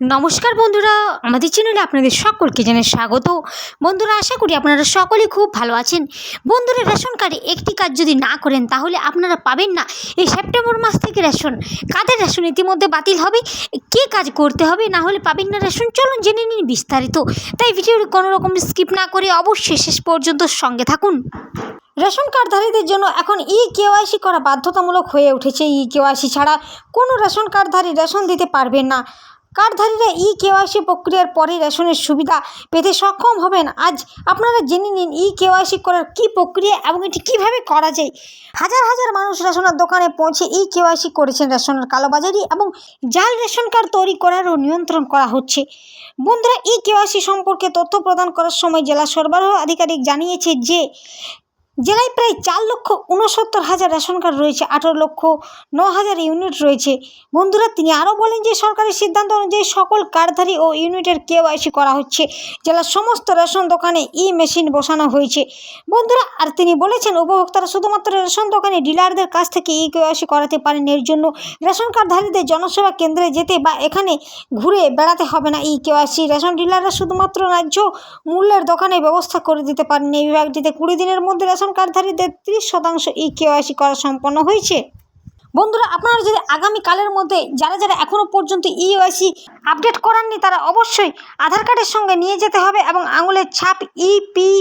নমস্কার বন্ধুরা, আমাদের চ্যানেলে আপনাদের সকলকে জানাই স্বাগত। বন্ধুরা, আশা করি আপনারা সকলেই খুব ভালো আছেন। বন্ধুরা, রেশন কার্ডে একটি কাজ যদি না করেন, তাহলে আপনারা পাবেন না এই সেপ্টেম্বর মাস থেকে রেশন। কাদের রেশন ইতিমধ্যে বাতিল হবে? কে কাজ করতে হবে? না হলে পাবেন না রেশন। চলুন জেনে নিন বিস্তারিত। তাই ভিডিওটি কোনো রকম স্কিপ না করে অবশ্যই শেষ পর্যন্ত সঙ্গে থাকুন। রেশন কার্ডধারীদের জন্য এখন ই কেওয়াইসি করা বাধ্যতামূলক হয়ে উঠেছে। ই কেওয়াইসি ছাড়া কোনো রেশন কার্ডধারী রেশন দিতে পারবেন না। কার্ডধারীরা ই কেওয়াইসি প্রক্রিয়ার পরে রেশনের সুবিধা পেতে সক্ষম হবেন। আজ আপনারা জেনে নিন ই কেওয়াইসি করার কী প্রক্রিয়া এবং এটি কীভাবে করা যায়। হাজার হাজার মানুষ রেশনের দোকানে পৌঁছে ই কেওয়াইসি করেছেন রেশনের কালোবাজারি এবং জাল রেশন কার্ড তৈরি করারও নিয়ন্ত্রণ করা হচ্ছে। বন্ধুরা, ই কেওয়াইসি সম্পর্কে তথ্য প্রদান করার সময় জেলা সরবরাহ আধিকারিক জানিয়েছে যে জেলায় প্রায় চার লক্ষ উনসত্তর হাজার রেশন কার্ড রয়েছে, আঠারো লক্ষ ন হাজার ইউনিট রয়েছে। বন্ধুরা, তিনি আরও বলেন যে, সরকারের সিদ্ধান্ত অনুযায়ী সকল কার্ডধারী ও ইউনিটের কেওয়াইসি করা হচ্ছে। জেলার সমস্ত রেশন দোকানে ই মেশিন বসানো হয়েছে। বন্ধুরা, আর তিনি বলেছেন, উপভোক্তারা শুধুমাত্র রেশন দোকানে ডিলারদের কাছ থেকে ই কেওয়াইসি করাতে পারেন। এর জন্য রেশন কার্ডধারীদের জনসেবা কেন্দ্রে যেতে বা এখানে ঘুরে বেড়াতে হবে না ই কেওয়াইসি রেশন ডিলাররা শুধুমাত্র ন্যায্য মূল্যের দোকানে ব্যবস্থা করে দিতে পারেন। এই বিভাগটিতে কুড়ি দিনের মধ্যে রেশন কার্ডধারীদের তিরিশ শতাংশ ই কেওয়াইসি করা সম্পন্ন হয়েছে। বন্ধুরা, আপনারা যদি আগামীকালের মধ্যে যারা যারা এখনও পর্যন্ত ইওআইসি আপডেট করাননি, তারা অবশ্যই আধার কার্ডের সঙ্গে নিয়ে যেতে হবে এবং আঙুলের ছাপ ইপি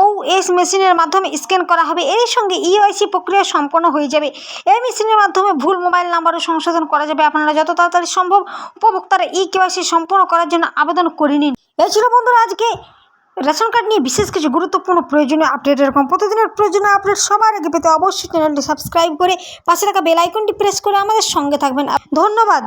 ও এস মেশিনের মাধ্যমে স্ক্যান করা হবে। এর সঙ্গে ইওআইসি প্রক্রিয়া সম্পন্ন হয়ে যাবে। এই মেশিনের মাধ্যমে ভুল মোবাইল নাম্বারও সংশোধন করা যাবে। আপনারা যত তাড়াতাড়ি সম্ভব উপভোক্তারা ই কেওয়াইসি সম্পূর্ণ করার জন্য আবেদন করে নিন। এই ছিল বন্ধুরা আজকে রেশন কার্ড নিয়ে বিশেষ কিছু গুরুত্বপূর্ণ প্রয়োজনীয় আপডেট এরকম প্রতিদিনের প্রয়োজনীয় আপডেট সবার আগে পেতে অবশ্যই চ্যানেলটি সাবস্ক্রাইব করে পাশে থাকা বেল আইকনটি প্রেস করে আমাদের সঙ্গে থাকবেন। ধন্যবাদ।